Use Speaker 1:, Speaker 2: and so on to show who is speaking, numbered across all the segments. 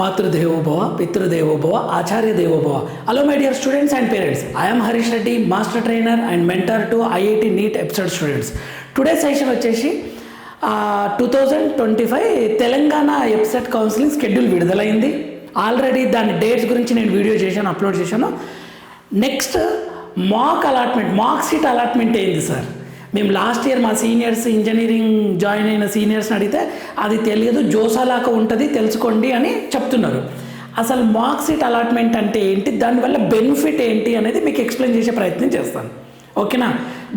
Speaker 1: మాతృదేవోభవ పితృదేవోభవ ఆచార్య దేవోభవ hello my dear students and parents I'm Harish Reddy master trainer and mentor to IIT NEET episode students today session వచ్చేసి two thousand twenty five Telangana EAPCET counselling schedule విడుదలైంది already దాని dates గురించి నేను video చేశాను upload చేశాను next mock allotment mock seat allotment అయింది sir మేము last year మా సీనియర్స్ ఇంజనీరింగ్ జాయిన్ అయిన సీనియర్స్ని అడిగితే అది తెలియదు జోసాలాక ఉంటుంది తెలుసుకోండి అని చెప్తున్నారు అసలు మార్క్స్ సీట్ అలాట్మెంట్ అంటే ఏంటి దానివల్ల బెనిఫిట్ ఏంటి అనేది మీకు ఎక్స్ప్లెయిన్ చేసే ప్రయత్నం చేస్తాను ఓకేనా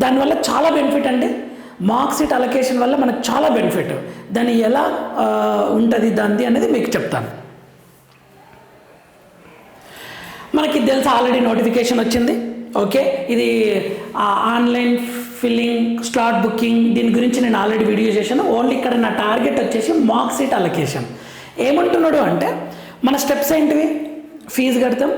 Speaker 1: దానివల్ల చాలా బెనిఫిట్ అండి మార్క్ సీట్ అలొకేషన్ వల్ల మనకు చాలా బెనిఫిట్ దాన్ని ఎలా ఉంటుంది దాన్ని అనేది మీకు చెప్తాను మనకి తెలుసు ఆల్రెడీ నోటిఫికేషన్ వచ్చింది ఓకే ఇది ఆన్లైన్ ఫిల్లింగ్ స్లాట్ బుకింగ్ దీని గురించి నేను ఆల్రెడీ వీడియో చేశాను ఓన్లీ ఇక్కడ నా టార్గెట్ వచ్చేసి మార్క్ సీట్ అలొకేషన్ ఏమంటున్నాడు అంటే మన స్టెప్స్ ఏంటివి ఫీజు కడతాం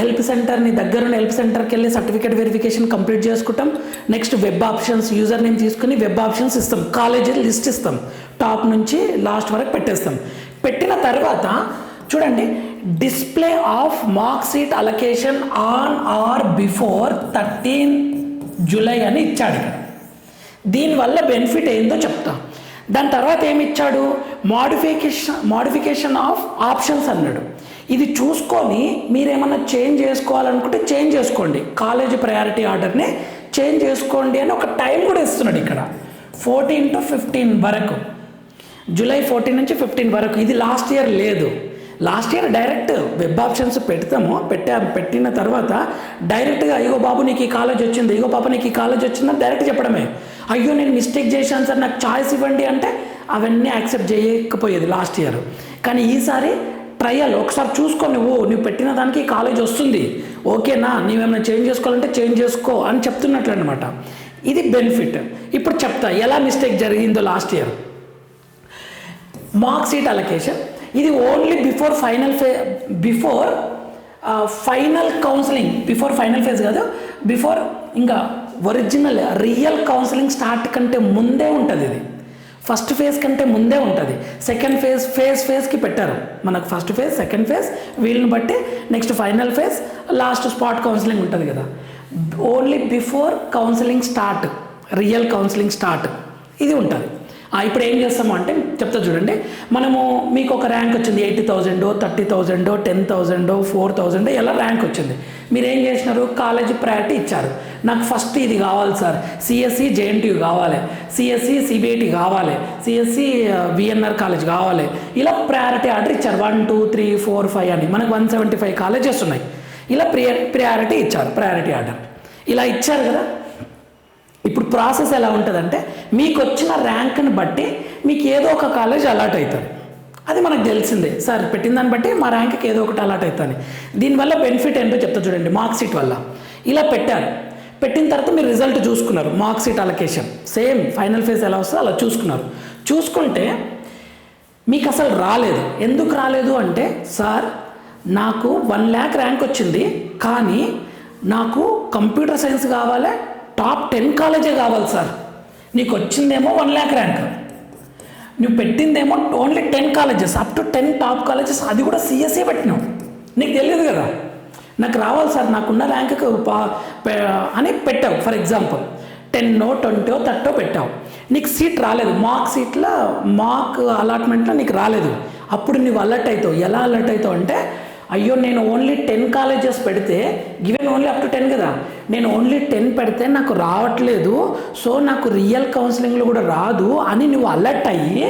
Speaker 1: హెల్ప్ సెంటర్ని దగ్గరున్న హెల్ప్ సెంటర్కి వెళ్ళి సర్టిఫికేట్ వెరిఫికేషన్ కంప్లీట్ చేసుకుంటాం next web options user name తీసుకుని వెబ్ ఆప్షన్స్ ఇస్తాం కాలేజీ లిస్ట్ ఇస్తాం టాప్ నుంచి లాస్ట్ వరకు పెట్టేస్తాం పెట్టిన తర్వాత చూడండి display of mark seat allocation on or before thirteen July అని ఇచ్చాడు ఇక్కడ దీనివల్ల బెనిఫిట్ ఏందో చెప్తాం దాని తర్వాత ఏమి ఇచ్చాడు మాడిఫికేషన్ మాడిఫికేషన్ ఆఫ్ ఆప్షన్స్ అన్నాడు ఇది చూసుకొని మీరేమన్నా చేంజ్ చేసుకోవాలనుకుంటే చేంజ్ చేసుకోండి కాలేజ్ ప్రయారిటీ ఆర్డర్ని చేంజ్ చేసుకోండి అని ఒక టైం కూడా ఇస్తున్నాడు ఇక్కడ ఫోర్టీన్ టు ఫిఫ్టీన్ వరకు జూలై ఫోర్టీన్ నుంచి ఫిఫ్టీన్ వరకు ఇది లాస్ట్ ఇయర్ లేదు last year direct web options పెడతాము పెట్టా పెట్టిన తర్వాత డైరెక్ట్గా అయ్యో బాబు నీకు ఈ కాలేజ్ వచ్చింది అయ్యో బాబు నీకు ఈ కాలేజ్ వచ్చిందని డైరెక్ట్ చెప్పడమే అయ్యో నేను మిస్టేక్ చేశాను సార్ నాకు ఛాయిస్ ఇవ్వండి అంటే అవన్నీ యాక్సెప్ట్ చేయకపోయేది లాస్ట్ ఇయర్ కానీ ఈసారి ట్రయల్ ఒకసారి చూసుకో నువ్వు నువ్వు పెట్టిన దానికి కాలేజ్ వస్తుంది ఓకేనా నీవేమైనా చేంజ్ చేసుకోవాలంటే చేంజ్ చేసుకో అని చెప్తున్నట్లు అనమాట ఇది బెనిఫిట్ ఇప్పుడు చెప్తా ఎలా మిస్టేక్ జరిగిందో last year mark seat allocation ఇది ఓన్లీ బిఫోర్ ఫైనల్ ఫే before final counselling before final phase కాదు బిఫోర్ ఇంకా ఒరిజినల్ రియల్ కౌన్సిలింగ్ స్టార్ట్ కంటే ముందే ఉంటుంది ఇది ఫస్ట్ ఫేజ్ కంటే ముందే ఉంటుంది సెకండ్ ఫేజ్ ఫేజ్ ఫేజ్కి పెట్టారు మనకు ఫస్ట్ ఫేజ్ సెకండ్ ఫేజ్ వీళ్ళని బట్టి next final phase last spot counselling ఉంటుంది కదా only before counselling start real counselling start ఇది ఉంటుంది ఇప్పుడు ఏం చేస్తాము అంటే చెప్తా చూడండి మనము మీకు ఒక ర్యాంక్ వచ్చింది ఎయిటీ థౌజండో థర్టీ థౌజండో టెన్ థౌజండో ఫోర్ థౌజండో ఎలా ర్యాంక్ వచ్చింది మీరు ఏం చేసినారు కాలేజ్ ప్రయారిటీ ఇచ్చారు నాకు ఫస్ట్ ఇది కావాలి సార్ సిఎస్సి జేఎన్టీ కావాలి సిఎస్సి సిబిఐటి e, కావాలి సిఎస్సి విఎన్ఆర్ కాలేజ్ కావాలి ఇలా ప్రయారిటీ ఆర్డర్ ఇచ్చారు one two three four five అని మనకు వన్ సెవెంటీ ఫైవ్ కాలేజెస్ ఉన్నాయి ఇలా ప్రియర్ ప్రయారిటీ ఇచ్చారు ప్రయారిటీ ఆర్డర్ ఇలా ఇచ్చారు కదా ఇప్పుడు ప్రాసెస్ ఎలా ఉంటుందంటే మీకు వచ్చిన ర్యాంక్ని బట్టి మీకు ఏదో ఒక కాలేజ్ అలాట్ అవుతుంది అది మనకు తెలిసిందే సార్ పెట్టిన దాన్ని బట్టి మా ర్యాంక్కి ఏదో ఒకటి అలాట్ అవుతుంది దీనివల్ల బెనిఫిట్ ఏంటో చెప్తా చూడండి మార్క్షీట్ వల్ల ఇలా పెట్టారు పెట్టిన తర్వాత మీరు రిజల్ట్ చూసుకున్నారు mark seat allocation same final phase ఎలా వస్తుందో అలా చూసుకున్నారు చూసుకుంటే మీకు అసలు రాలేదు ఎందుకు రాలేదు అంటే సార్ నాకు వన్ ల్యాక్ ర్యాంక్ వచ్చింది కానీ నాకు కంప్యూటర్ సైన్స్ కావాలి టాప్ టెన్ కాలేజే కావాలి సార్ నీకు వచ్చిందేమో వన్ ల్యాక్ ర్యాంక్ నువ్వు పెట్టిందేమో only ten colleges up to ten top colleges అది కూడా సిఎస్ఏ e పెట్టినావు నీకు తెలియదు కదా నాకు రావాలి సార్ నాకున్న ర్యాంకుకు అని పెట్టావు ఫర్ ఎగ్జాంపుల్ టెన్నో ట్వంటో థర్టో పెట్టావు నీకు సీట్ రాలేదు మార్క్ సీట్లో మార్క్ అలాట్మెంట్లో నీకు రాలేదు అప్పుడు నువ్వు అలర్ట్ అవుతావు ఎలా అలర్ట్ అవుతావు అంటే అయ్యో నేను ఓన్లీ టెన్ కాలేజెస్ పెడితే given only up to ten కదా నేను ఓన్లీ టెన్ పెడితే నాకు రావట్లేదు సో నాకు రియల్ కౌన్సిలింగ్లో కూడా రాదు అని నువ్వు అలర్ట్ అయ్యి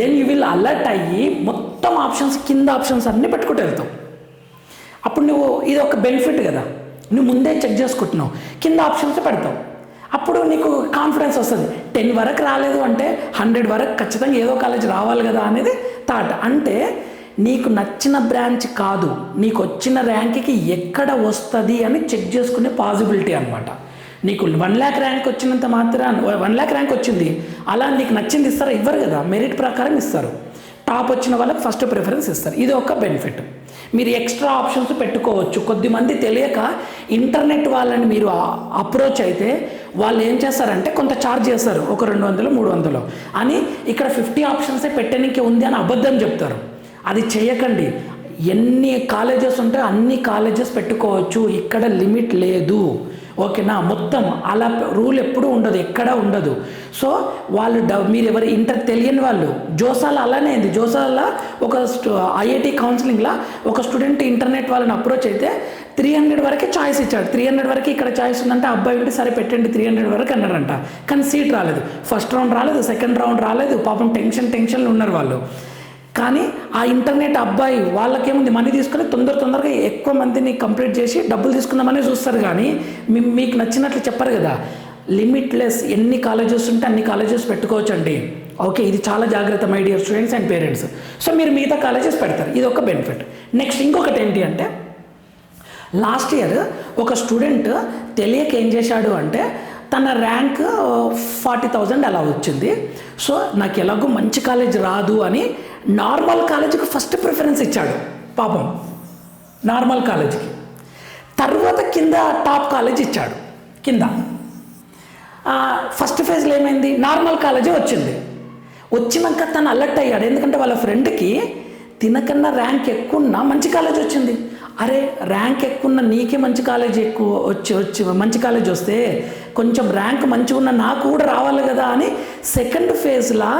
Speaker 1: దెన్ యూ విల్ అలర్ట్ అయ్యి మొత్తం ఆప్షన్స్ కింద ఆప్షన్స్ అన్నీ పెట్టుకుంటూ వెళ్తావు అప్పుడు నువ్వు ఇది ఒక బెనిఫిట్ కదా నువ్వు ముందే చెక్ చేసుకుంటున్నావు కింద ఆప్షన్స్ పెడతావు అప్పుడు నీకు కాన్ఫిడెన్స్ వస్తుంది టెన్ వరకు రాలేదు అంటే హండ్రెడ్ వరకు ఖచ్చితంగా ఏదో కాలేజ్ రావాలి కదా అనేది థాట్ అంటే నీకు నచ్చిన బ్రాంచ్ కాదు నీకు వచ్చిన ర్యాంక్కి ఎక్కడ వస్తుంది అని చెక్ చేసుకునే పాసిబిలిటీ అనమాట నీకు వన్ ల్యాక్ ర్యాంక్ వచ్చినంత మాత్రం వన్ ల్యాక్ ర్యాంక్ వచ్చింది అలా నీకు నచ్చింది ఇస్తారా ఇవ్వరు కదా మెరిట్ ప్రకారం ఇస్తారు టాప్ వచ్చిన వాళ్ళకి ఫస్ట్ ప్రిఫరెన్స్ ఇస్తారు ఇది ఒక బెనిఫిట్ మీరు ఎక్స్ట్రా ఆప్షన్స్ పెట్టుకోవచ్చు కొద్దిమంది తెలియక ఇంటర్నెట్ వాళ్ళని మీరు అప్రోచ్ అయితే వాళ్ళు ఏం చేస్తారంటే కొంత ఛార్జ్ చేస్తారు ఒక రెండు వందలు మూడు వందలు అని ఇక్కడ ఫిఫ్టీ ఆప్షన్సే పెట్టడానికి ఉంది అని అబద్ధం చెప్తారు అది చేయకండి ఎన్ని కాలేజెస్ ఉంటే అన్ని కాలేజెస్ పెట్టుకోవచ్చు ఇక్కడ లిమిట్ లేదు ఓకేనా మొత్తం అలా రూల్ ఎప్పుడూ ఉండదు ఎక్కడా ఉండదు సో వాళ్ళు డ మీరు ఎవరు ఇంటర్ తెలియని వాళ్ళు జోసాల అలానే అయింది జోసాల ఒక ఐఐటి కౌన్సిలింగ్లా ఒక స్టూడెంట్ ఇంటర్నెట్ వాళ్ళని అప్రోచ్ అయితే త్రీ హండ్రెడ్ వరకే చాయిస్ ఇచ్చాడు త్రీ హండ్రెడ్ వరకు ఇక్కడ చాయిస్ ఉందంటే అబ్బాయి ఉంటే సరే పెట్టండి త్రీ హండ్రెడ్ వరకు అన్నాడంట కానీ సీట్ రాలేదు ఫస్ట్ రౌండ్ రాలేదు సెకండ్ రౌండ్ రాలేదు పాపం టెన్షన్ టెన్షన్లు ఉన్నారు వాళ్ళు కానీ ఆ ఇంటర్నెట్ అబ్బాయి వాళ్ళకేముంది మనీ తీసుకుని తొందర తొందరగా ఎక్కువ మందిని కంప్లీట్ చేసి డబ్బులు తీసుకుందామని చూస్తారు కానీ మీకు నచ్చినట్లు చెప్పారు కదా లిమిట్లెస్ ఎన్ని కాలేజెస్ ఉంటే అన్ని కాలేజెస్ పెట్టుకోవచ్చు అండి ఓకే ఇది చాలా జాగ్రత్త my dear students and parents so మీరు మిగతా కాలేజెస్ పెడతారు ఇది ఒక బెనిఫిట్ నెక్స్ట్ ఇంకొకటి ఏంటి అంటే లాస్ట్ ఇయర్ ఒక స్టూడెంట్ తెలియక ఏం చేశాడు అంటే తన ర్యాంక్ ఫార్టీ థౌజండ్ అలా వచ్చింది సో నాకు ఎలాగో మంచి కాలేజ్ రాదు అని నార్మల్ కాలేజీకి ఫస్ట్ ప్రిఫరెన్స్ ఇచ్చాడు పాపం నార్మల్ కాలేజీకి తర్వాత కింద టాప్ కాలేజ్ ఇచ్చాడు కింద ఫస్ట్ ఫేజ్లో ఏమైంది నార్మల్ కాలేజే వచ్చింది వచ్చినాక తను అలర్ట్ అయ్యాడు ఎందుకంటే వాళ్ళ ఫ్రెండ్కి తినకన్నా ర్యాంక్ ఎక్కువ ఉన్న మంచి కాలేజ్ వచ్చింది అరే ర్యాంక్ ఎక్కువ ఉన్న నీకే మంచి కాలేజ్ ఎక్కువ వచ్చి వచ్చి మంచి కాలేజ్ వస్తే కొంచెం ర్యాంక్ మంచిగా ఉన్న నాకు కూడా రావాలి కదా అని సెకండ్ ఫేజ్లా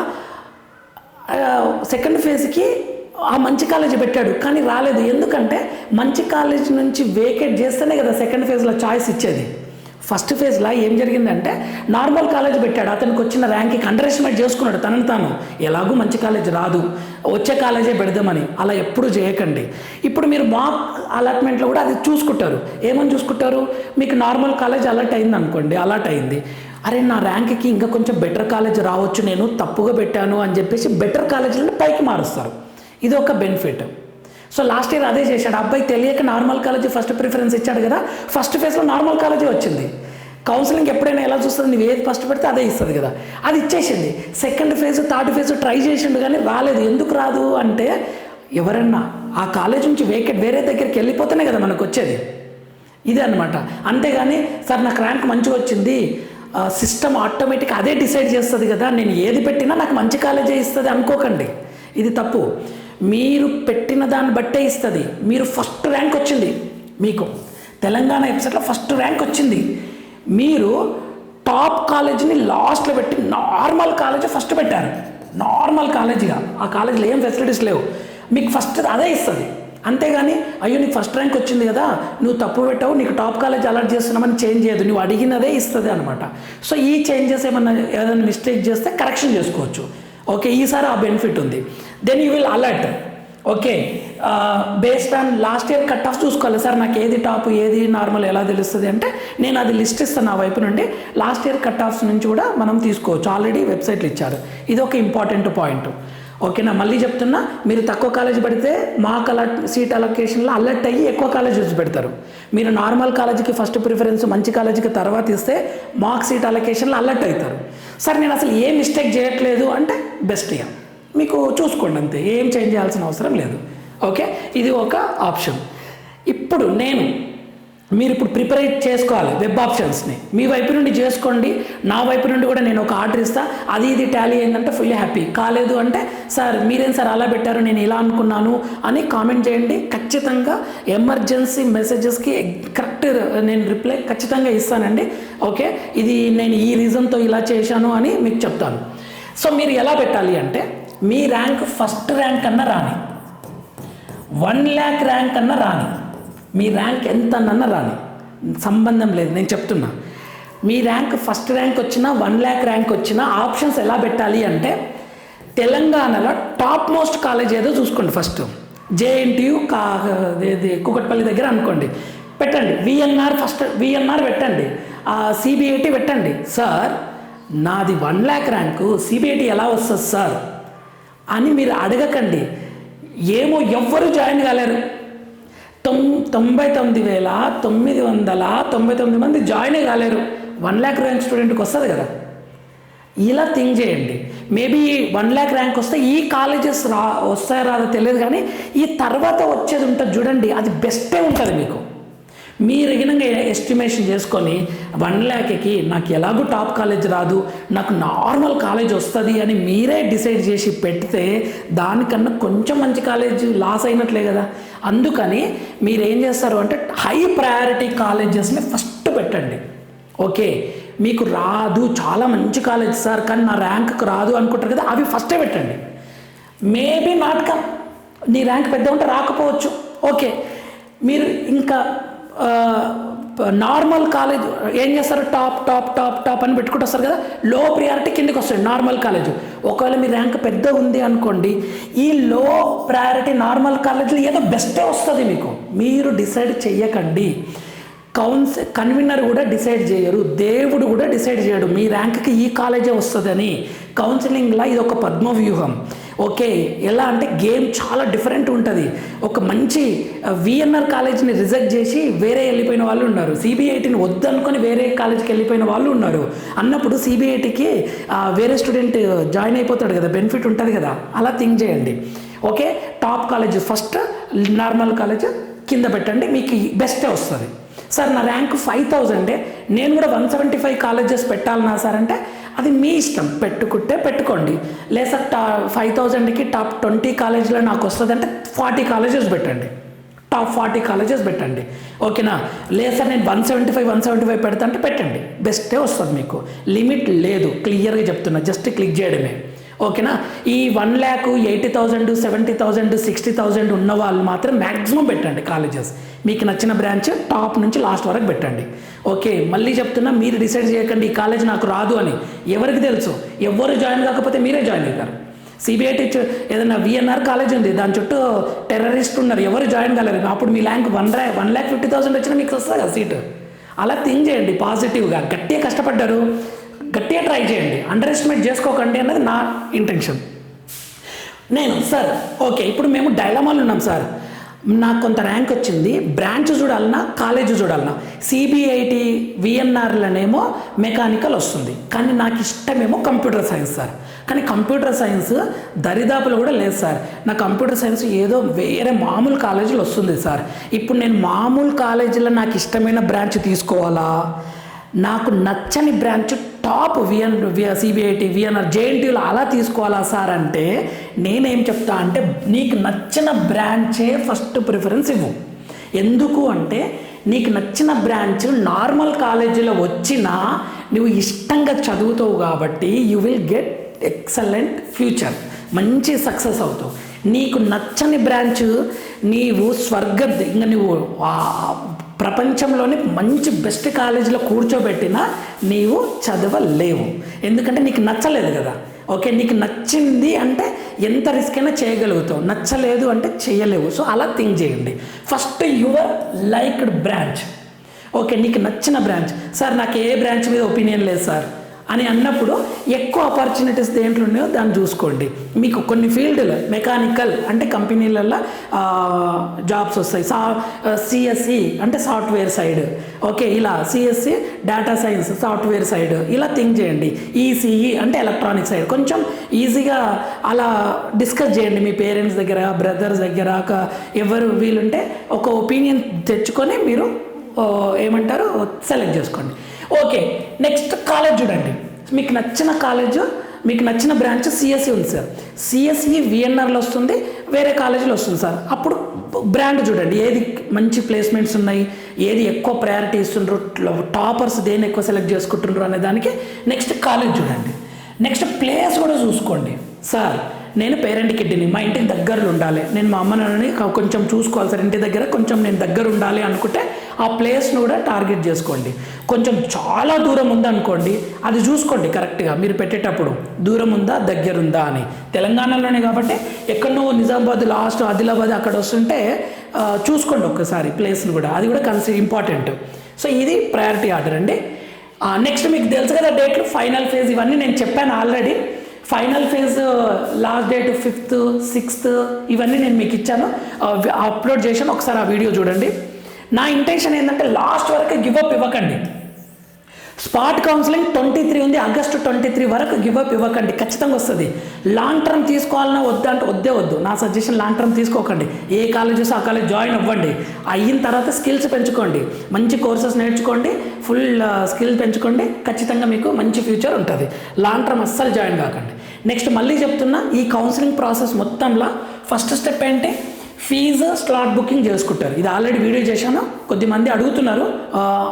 Speaker 1: సెకండ్ ఫేజ్కి ఆ మంచి కాలేజీ పెట్టాడు కానీ రాలేదు ఎందుకంటే మంచి కాలేజ్ నుంచి వేకేట్ చేస్తేనే కదా సెకండ్ ఫేజ్లో చాయిస్ ఇచ్చేది ఫస్ట్ ఫేజ్లో ఏం జరిగిందంటే నార్మల్ కాలేజ్ పెట్టాడు అతనికి వచ్చిన ర్యాంక్కి అండర్ ఎస్టిమేట్ చేసుకున్నాడు తనను తాను ఎలాగూ మంచి కాలేజ్ రాదు వచ్చే కాలేజే పెడదామని అలా ఎప్పుడు చేయకండి ఇప్పుడు మీరు మాక్ అలాట్మెంట్లో కూడా అది చూసుకుంటారు ఏమని చూసుకుంటారు మీకు నార్మల్ కాలేజ్ అలర్ట్ అయింది అనుకోండి అలర్ట్ అయింది అరే నా ర్యాంక్కి ఇంకా కొంచెం బెటర్ కాలేజ్ రావచ్చు నేను తప్పుగా పెట్టాను అని చెప్పేసి బెటర్ కాలేజీలను పైకి మారుస్తారు ఇది ఒక బెనిఫిట్ సో లాస్ట్ ఇయర్ అదే చేశాడు అబ్బాయి తెలియక నార్మల్ కాలేజీ ఫస్ట్ ప్రిఫరెన్స్ ఇచ్చాడు కదా ఫస్ట్ ఫేజ్లో నార్మల్ కాలేజీ వచ్చింది కౌన్సిలింగ్ ఎప్పుడైనా ఎలా చూస్తుంది నువ్వు ఏది ఫస్ట్ పెడితే అదే ఇస్తుంది కదా అది ఇచ్చేసింది second phase third phase try చేసిండు కానీ రాలేదు ఎందుకు రాదు అంటే ఎవరన్నా ఆ కాలేజ్ నుంచి వేకెట్ వేరే దగ్గరికి వెళ్ళిపోతేనే కదా మనకు వచ్చేది ఇదే అనమాట అంతేగాని సార్ నాకు ర్యాంక్ మంచిగా వచ్చింది సిస్టమ్ ఆటోమేటిక్గా అదే డిసైడ్ చేస్తుంది కదా నేను ఏది పెట్టినా నాకు మంచి కాలేజే ఇస్తుంది అనుకోకండి ఇది తప్పు మీరు పెట్టిన దాన్ని బట్టే ఇస్తుంది మీరు ఫస్ట్ ర్యాంక్ వచ్చింది మీకు తెలంగాణ వెబ్సైట్లో ఫస్ట్ ర్యాంక్ వచ్చింది మీరు టాప్ కాలేజీని లాస్ట్లో పెట్టి నార్మల్ కాలేజ్ ఫస్ట్ పెట్టారు నార్మల్ కాలేజీగా ఆ కాలేజీలో ఏం ఫెసిలిటీస్ లేవు మీకు ఫస్ట్ అదే ఇస్తుంది అంతేగాని అయ్యో నీకు ఫస్ట్ ర్యాంక్ వచ్చింది కదా నువ్వు తప్పు పెట్టావు నీకు టాప్ కాలేజ్ అలర్ట్ చేస్తున్నామని చేంజ్ చేయదు నువ్వు అడిగినదే ఇస్తుంది అనమాట సో ఈ చేంజెస్ ఏమన్నా ఏదైనా మిస్టేక్ చేస్తే కరెక్షన్ చేసుకోవచ్చు ఓకే ఈసారి ఆ బెనిఫిట్ ఉంది then you will alert okay based on last year cut off చూసుకోవాలి సార్ నాకు ఏది టాప్ ఏది నార్మల్ ఎలా తెలుస్తుంది అంటే నేను అది లిస్ట్ ఇస్తాను నా వైపు నుండి లాస్ట్ ఇయర్ కట్ ఆఫ్స్ నుంచి కూడా మనం తీసుకోవచ్చు ఆల్రెడీ వెబ్సైట్లు ఇచ్చారు ఇది ఒక ఇంపార్టెంట్ పాయింట్ ఓకేనా మళ్ళీ చెప్తున్నా మీరు తక్కువ కాలేజ్ పెడితే మాకు అలర్ట్ సీట్ అలొకేషన్లో అలర్ట్ అయ్యి ఎక్కువ కాలేజ్ చూసి పెడతారు మీరు నార్మల్ కాలేజీకి ఫస్ట్ ప్రిఫరెన్స్ మంచి కాలేజీకి తర్వాత ఇస్తే మాకు సీట్ అలొకేషన్లో అలర్ట్ అవుతారు సార్ నేను అసలు ఏ మిస్టేక్ చేయట్లేదు అంటే బెస్ట్ ఇయర్ మీకు చూసుకోండి అంతే ఏం చేంజ్ చేయాల్సిన అవసరం లేదు ఓకే ఇది ఒక ఆప్షన్ ఇప్పుడు నేను మీరు ఇప్పుడు ప్రిపేర్ చేసుకోవాలి వెబ్ ఆప్షన్స్ని మీ వైపు నుండి చేసుకోండి నా వైపు నుండి కూడా నేను ఒక ఆర్డర్ ఇస్తాను అది ఇది టాలీ అయిందంటే ఫుల్ హ్యాపీ కాలేదు అంటే సార్ మీరేం సార్ అలా పెట్టారు నేను ఇలా అనుకున్నాను అని కామెంట్ చేయండి ఖచ్చితంగా ఎమర్జెన్సీ మెసేజెస్కి కరెక్ట్ నేను రిప్లై ఖచ్చితంగా ఇస్తానండి ఓకే ఇది నేను ఈ రీజన్తో ఇలా చేశాను అని మీకు చెప్తాను సో మీరు ఎలా పెట్టాలి అంటే మీ ర్యాంక్ ఫస్ట్ ర్యాంక్ అన్నా రాని వన్ ల్యాక్ ర్యాంక్ అన్నా రాని మీ ర్యాంక్ ఎంత అన్న రాని సంబంధం లేదు నేను చెప్తున్నా మీ ర్యాంక్ ఫస్ట్ ర్యాంక్ వచ్చినా వన్ ల్యాక్ ర్యాంక్ వచ్చినా ఆప్షన్స్ ఎలా పెట్టాలి అంటే తెలంగాణలో టాప్ మోస్ట్ కాలేజ్ ఏదో చూసుకోండి ఫస్ట్ జేఎన్టీయూ కా కుకట్పల్లి దగ్గర అనుకోండి పెట్టండి విఎన్ఆర్ ఫస్ట్ విఎన్ఆర్ పెట్టండి సిబిఐటి పెట్టండి సార్ నాది వన్ ల్యాక్ ర్యాంకు సిబిఐటి ఎలా వస్తుంది సార్ అని మీరు అడగకండి ఏమో ఎవ్వరూ జాయిన్ కాలేరు తొం తొంభై తొమ్మిది వేల తొమ్మిది వందల తొంభై తొమ్మిది మంది జాయిన్ కాలేరు వన్ ల్యాక్ ర్యాంక్ స్టూడెంట్కి వస్తుంది కదా ఇలా థింక్ చేయండి మేబీ వన్ ల్యాక్ ర్యాంక్ వస్తే ఈ కాలేజెస్ రా వస్తాయో రాదో తెలియదు కానీ ఈ తర్వాత వచ్చేది ఉంటుంది చూడండి అది బెస్టే ఉంటుంది మీకు మీరు గినంగా ఎస్టిమేషన్ చేసుకొని వన్ ల్యాక్కి నాకు ఎలాగో టాప్ కాలేజ్ రాదు నాకు నార్మల్ కాలేజ్ వస్తుంది అని మీరే డిసైడ్ చేసి పెడితే దానికన్నా కొంచెం మంచి కాలేజ్ లాస్ అయినట్లే కదా అందుకని మీరు ఏం చేస్తారు అంటే హై ప్రయారిటీ కాలేజెస్ని ఫస్ట్ పెట్టండి ఓకే మీకు రాదు చాలా మంచి కాలేజ్ సార్ కానీ నా ర్యాంక్కి రాదు అనుకుంటారు కదా అవి ఫస్టే పెట్టండి మేబీ నాట్ కమ్ నీ ర్యాంక్ పెద్ద ఉంటే రాకపోవచ్చు ఓకే మీరు ఇంకా నార్మల్ కాలేజ్ ఏం చేస్తారు టాప్ టాప్ టాప్ టాప్ అని పెట్టుకుంటారు కదా లో ప్రయారిటీ కిందకి వస్తుంది నార్మల్ కాలేజ్ ఒకవేళ మీ ర్యాంక్ పెద్ద ఉంది అనుకోండి ఈ లో ప్రయారిటీ నార్మల్ కాలేజీలో ఏదో బెస్టే వస్తుంది మీకు మీరు డిసైడ్ చెయ్యకండి కౌన్స్ కన్వీనర్ కూడా డిసైడ్ చేయరు దేవుడు కూడా డిసైడ్ చేయడు మీ ర్యాంక్కి ఈ కాలేజే వస్తుందని కౌన్సిలింగ్లో ఇది ఒక పద్మవ్యూహం ఓకే ఎలా అంటే గేమ్ చాలా డిఫరెంట్ ఉంటుంది ఒక మంచి విఎన్ఆర్ కాలేజ్ని రిజెక్ట్ చేసి వేరే వెళ్ళిపోయిన వాళ్ళు ఉన్నారు సిబిఐటీని వద్దనుకొని వేరే కాలేజ్కి వెళ్ళిపోయిన వాళ్ళు ఉన్నారు అన్నప్పుడు సిబిఐటీకి వేరే స్టూడెంట్ జాయిన్ అయిపోతాడు కదా బెనిఫిట్ ఉంటుంది కదా అలా థింక్ చేయండి okay top college first normal college కింద పెట్టండి మీకు బెస్టే వస్తుంది సార్ నా ర్యాంక్ ఫైవ్ థౌజండే నేను కూడా వన్ సెవెంటీ ఫైవ్ కాలేజెస్ పెట్టాలన్నా సార్ అంటే అది మీ ఇష్టం పెట్టుకుంటే పెట్టుకోండి లేదా టా ఫైవ్ థౌజండ్కి టాప్ ట్వంటీ కాలేజీలో నాకు వస్తుంది అంటే ఫార్టీ కాలేజెస్ పెట్టండి టాప్ ఫార్టీ కాలేజెస్ పెట్టండి ఓకేనా లేదు సార్ నేను one seventy five one seventy five పెడతా అంటే పెట్టండి బెస్టే వస్తుంది మీకు లిమిట్ లేదు క్లియర్గా చెప్తున్నా జస్ట్ క్లిక్ చేయడమే ఓకేనా ఈ one lakh eighty thousand seventy thousand sixty thousand ఉన్న వాళ్ళు మాత్రం మ్యాక్సిమం పెట్టండి కాలేజెస్ మీకు నచ్చిన బ్రాంచ్ టాప్ నుంచి లాస్ట్ వరకు పెట్టండి ఓకే మళ్ళీ చెప్తున్నా మీరు డిసైడ్ చేయకండి ఈ కాలేజ్ నాకు రాదు అని ఎవరికి తెలుసు ఎవరు జాయిన్ కాకపోతే మీరే జాయిన్ అవుతారు సిబిఐటి ఏదైనా విఎన్ఆర్ కాలేజ్ ఉంది దాని చుట్టూ టెర్రరిస్ట్ ఉన్నారు ఎవరు జాయిన్ కాలేరు అప్పుడు మీ rank one lakh one lakh fifty thousand వచ్చినా మీకు వస్తుంది కదా సీటు అలా థింక్ చేయండి పాజిటివ్గా గట్టిగా కష్టపడ్డారు గట్టిగా ట్రై చేయండి అండర్ ఎస్టిమేట్ చేసుకోకండి అన్నది నా ఇంటెన్షన్ నేను సార్ ఓకే ఇప్పుడు మేము డైలమాలు ఉన్నాం సార్ నాకు కొంత ర్యాంక్ వచ్చింది బ్రాంచ్ చూడాలన్నా కాలేజ్ చూడాలన్నా సిబిఐటి విఎన్ఆర్లనేమో మెకానికల్ వస్తుంది కానీ నాకు ఇష్టమేమో కంప్యూటర్ సైన్స్ సార్ కానీ కంప్యూటర్ సైన్స్ దరిదాపులు కూడా లేదు సార్ నా కంప్యూటర్ సైన్స్ ఏదో వేరే మామూలు కాలేజీలో వస్తుంది సార్ ఇప్పుడు నేను మామూలు కాలేజీలో నాకు ఇష్టమైన బ్రాంచ్ తీసుకోవాలా నాకు నచ్చని branch top VN CBIT VNR జేఎన్టీలో అలా తీసుకోవాలా సార్ అంటే నేనేం చెప్తా అంటే నీకు నచ్చిన బ్రాంచే ఫస్ట్ ప్రిఫరెన్స్ ఇవ్వు ఎందుకు అంటే నీకు నచ్చిన బ్రాంచ్ నార్మల్ కాలేజీలో వచ్చినా నువ్వు ఇష్టంగా చదువుతావు కాబట్టి you will get excellent future మంచి సక్సెస్ అవుతావు నీకు నచ్చని బ్రాంచ్ నీవు స్వర్గ ఇంకా నువ్వు ప్రపంచంలోని మంచి బెస్ట్ కాలేజీలో కూర్చోబెట్టినా నీవు చదవలేవు ఎందుకంటే నీకు నచ్చలేదు కదా ఓకే నీకు నచ్చింది అంటే ఎంత రిస్క్ అయినా చేయగలుగుతావు నచ్చలేదు అంటే చేయలేవు సో అలా థింక్ చేయండి first your liked branch okay నీకు నచ్చిన బ్రాంచ్ సార్ నాకు ఏ బ్రాంచ్ మీద ఒపీనియన్ లేదు సార్ అని అన్నప్పుడు ఎక్కువ ఆపర్చునిటీస్ దేంట్లో ఉన్నాయో దాన్ని చూసుకోండి మీకు కొన్ని ఫీల్డ్లు మెకానికల్ అంటే కంపెనీలలో జాబ్స్ వస్తాయి సా సిఎస్సి e అంటే సాఫ్ట్వేర్ సైడ్ ఓకే ఇలా CSC data science e, software side ఇలా థింక్ చేయండి ఈసీఈ e అంటే ఎలక్ట్రానిక్ సైడ్ కొంచెం ఈజీగా అలా డిస్కస్ చేయండి మీ పేరెంట్స్ దగ్గర బ్రదర్స్ దగ్గర ఎవరు వీలుంటే ఒక ఒపీనియన్ తెచ్చుకొని మీరు ఏమంటారు సెలెక్ట్ చేసుకోండి ఓకే నెక్స్ట్ కాలేజ్ చూడండి మీకు నచ్చిన కాలేజ్ మీకు నచ్చిన బ్రాంచ్ సిఎస్ఈ e ఉంది సార్ సిఎస్ఈ విఎన్ఆర్లో వస్తుంది వేరే కాలేజీలో వస్తుంది సార్ అప్పుడు బ్రాండ్ చూడండి ఏది మంచి ప్లేస్మెంట్స్ ఉన్నాయి ఏది ఎక్కువ ప్రయారిటీ ఇస్తుండ్రు టాపర్స్ దేని ఎక్కువ సెలెక్ట్ చేసుకుంటుండ్రు అనే దానికి నెక్స్ట్ కాలేజ్ చూడండి నెక్స్ట్ ప్లేస్ కూడా చూసుకోండి సార్ నేను పేరెంట్ కిడ్డీని మా ఇంటికి దగ్గరలో ఉండాలి నేను మా అమ్మ నాన్నని కొంచెం చూసుకోవాలి సార్ ఇంటి దగ్గర కొంచెం నేను దగ్గర ఉండాలి అనుకుంటే ఆ ప్లేస్ను కూడా టార్గెట్ చేసుకోండి కొంచెం చాలా దూరం ఉందనుకోండి అది చూసుకోండి కరెక్ట్గా మీరు పెట్టేటప్పుడు దూరం ఉందా దగ్గర ఉందా అని తెలంగాణలోనే కాబట్టి ఎక్కడో నిజామాబాద్ లాస్ట్ ఆదిలాబాద్ అక్కడ వస్తుంటే చూసుకోండి ఒక్కసారి ప్లేస్ని కూడా అది కూడా కన్సిడర్ ఇంపార్టెంట్ సో ఇది ప్రయారిటీ ఆర్డర్ అండి నెక్స్ట్ మీకు తెలుసు కదా డేట్లు ఫైనల్ ఫేజ్ ఇవన్నీ నేను చెప్పాను already final phase last date fifth sixth ఇవన్నీ నేను మీకు ఇచ్చాను అప్లోడ్ uh, చేశాను ఒకసారి ఆ వీడియో చూడండి నా ఇంటెన్షన్ ఏంటంటే లాస్ట్ వరకు గివప్ ఇవ్వకండి స్పాట్ కౌన్సిలింగ్ ట్వంటీ త్రీ ఉంది ఆగస్టు ట్వంటీ త్రీ వరకు గివప్ ఇవ్వకండి ఖచ్చితంగా వస్తుంది లాంగ్ టర్మ్ తీసుకోవాలన్నా వద్దు అంటే వద్దే వద్దు నా సజెషన్ లాంగ్ టర్మ్ తీసుకోకండి ఏ కాలేజెస్ ఆ కాలేజ్ జాయిన్ అవ్వండి అయిన తర్వాత స్కిల్స్ పెంచుకోండి మంచి కోర్సెస్ నేర్చుకోండి ఫుల్ స్కిల్ uh, పెంచుకోండి ఖచ్చితంగా మీకు మంచి ఫ్యూచర్ ఉంటుంది లాంగ్ టర్మ్ అస్సలు జాయిన్ కాకండి నెక్స్ట్ మళ్ళీ చెప్తున్నా ఈ కౌన్సిలింగ్ ప్రాసెస్ మొత్తంలో ఫస్ట్ స్టెప్ అంటే ఫీజు స్లాట్ బుకింగ్ చేసుకుంటారు ఇది ఆల్రెడీ వీడియో చేశాను కొద్దిమంది అడుగుతున్నారు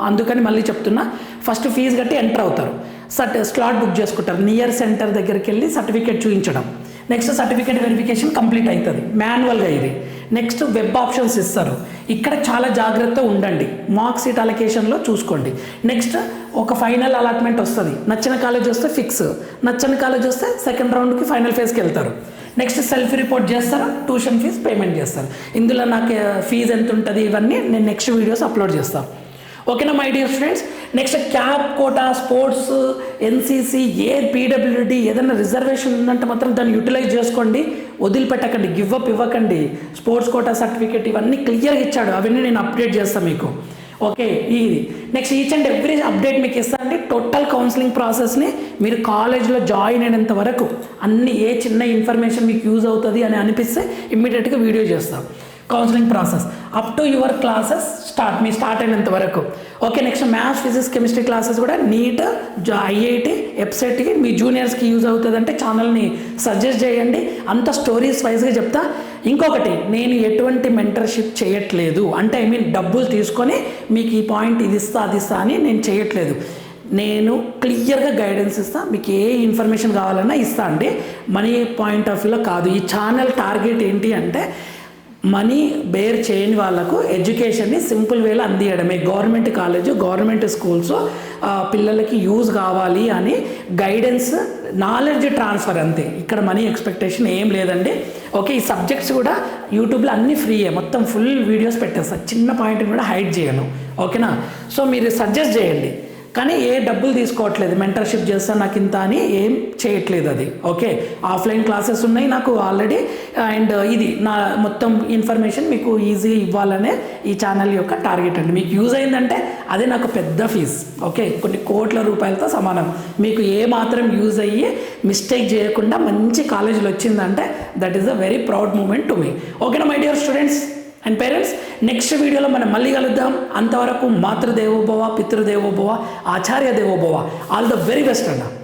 Speaker 1: అందుకని మళ్ళీ చెప్తున్నా ఫస్ట్ ఫీజు కట్టి ఎంటర్ అవుతారు సట్ స్లాట్ బుక్ చేసుకుంటారు నియర్ సెంటర్ దగ్గరికి వెళ్ళి సర్టిఫికేట్ చూపించడం నెక్స్ట్ సర్టిఫికేట్ వెరిఫికేషన్ కంప్లీట్ అవుతుంది మాన్యువల్గా ఇది నెక్స్ట్ వెబ్ ఆప్షన్స్ ఇస్తారు ఇక్కడ చాలా జాగ్రత్త ఉండండి మార్క్ సీట్ అలొకేషన్లో చూసుకోండి నెక్స్ట్ ఒక ఫైనల్ అలాట్మెంట్ వస్తుంది నచ్చిన కాలేజ్ వస్తే ఫిక్స్ నచ్చని కాలేజ్ వస్తే సెకండ్ రౌండ్కి ఫైనల్ ఫేజ్కి వెళ్తారు నెక్స్ట్ సెల్ఫ్ రిపోర్ట్ చేస్తారు ట్యూషన్ ఫీజ్ పేమెంట్ చేస్తారు ఇందులో నాకు ఫీజ్ eh, ఎంత ఉంటుంది ఇవన్నీ నేను నెక్స్ట్ వీడియోస్ అప్లోడ్ చేస్తాను ఓకేనా my dear students next cap quota sports NCC ఏ పీడబ్ల్యూడి ఏదైనా రిజర్వేషన్ ఉందంటే మాత్రం దాన్ని యూటిలైజ్ చేసుకోండి వదిలిపెట్టకండి గివ్ అప్ ఇవ్వకండి స్పోర్ట్స్ కోటా సర్టిఫికేట్ ఇవన్నీ క్లియర్గా ఇచ్చాడు అవన్నీ నేను అప్డేట్ చేస్తాను మీకు ఓకే ఇది next each and every update మీకు ఇస్తానండి టోటల్ కౌన్సిలింగ్ ప్రాసెస్ని మీరు కాలేజ్లో జాయిన్ అయినంత వరకు అన్ని ఏ చిన్న ఇన్ఫర్మేషన్ మీకు యూజ్ అవుతుంది అని అనిపిస్తే ఇమ్మీడియట్గా వీడియో చేస్తాం counselling process up to your classes start మీ స్టార్ట్ అయినంత వరకు okay next maths physics chemistry classes కూడా నీట్ ఐఐటి వెబ్సైట్కి e మీ జూనియర్స్కి యూజ్ అవుతుందంటే ఛానల్ని సజెస్ట్ చేయండి అంత స్టోరీస్ వైజ్గా చెప్తా ఇంకొకటి నేను ఎటువంటి మెంటర్షిప్ చేయట్లేదు అంటే ఐ మీన్ డబ్బులు తీసుకొని మీకు ఈ పాయింట్ ఇది ఇస్తా అది ఇస్తా అని నేను చేయట్లేదు నేను క్లియర్గా గైడెన్స్ ఇస్తాను మీకు ఏ ఇన్ఫర్మేషన్ కావాలన్నా ఇస్తా అండి మనీ పాయింట్ ఆఫ్ వ్యూలో కాదు ఈ ఛానల్ టార్గెట్ ఏంటి అంటే మనీ బేర్ చేయని వాళ్ళకు ఎడ్యుకేషన్ని సింపుల్ వేలో అందియడమే గవర్నమెంట్ కాలేజ్ గవర్నమెంట్ స్కూల్స్ పిల్లలకి యూజ్ కావాలి అని గైడెన్స్ నాలెడ్జ్ ట్రాన్స్ఫర్ అంతే ఇక్కడ మనీ ఎక్స్పెక్టేషన్ ఏం లేదండి ఓకే ఈ సబ్జెక్ట్స్ కూడా యూట్యూబ్లో అన్నీ ఫ్రీయే మొత్తం ఫుల్ వీడియోస్ పెట్టేస్తా చిన్న పాయింట్ కూడా హైడ్ చేయను ఓకేనా సో మీరు సజెస్ట్ చేయండి కానీ ఏ డబ్బులు తీసుకోవట్లేదు మెంటర్షిప్ చేస్తాను నాకు ఇంత అని ఏం చేయట్లేదు అది ఓకే ఆఫ్లైన్ క్లాసెస్ ఉన్నాయి నాకు ఆల్రెడీ అండ్ uh, ఇది నా మొత్తం ఇన్ఫర్మేషన్ మీకు ఈజీ ఇవ్వాలనే ఈ ఛానల్ యొక్క టార్గెట్ అండి మీకు యూజ్ అయిందంటే అదే నాకు పెద్ద ఫీజ్ ఓకే కొన్ని కోట్ల రూపాయలతో సమానం మీకు ఏ మాత్రం యూజ్ అయ్యి మిస్టేక్ చేయకుండా మంచి కాలేజీలు వచ్చిందంటే that is a very proud moment to me ఓకేనా my dear students and parents నెక్స్ట్ వీడియోలో మనం మళ్ళీ కలుద్దాం అంతవరకు మాతృదేవోభవ పితృదేవోభవ ఆచార్య దేవోభవ ఆల్ ద వెరీ బెస్ట్ అన్నా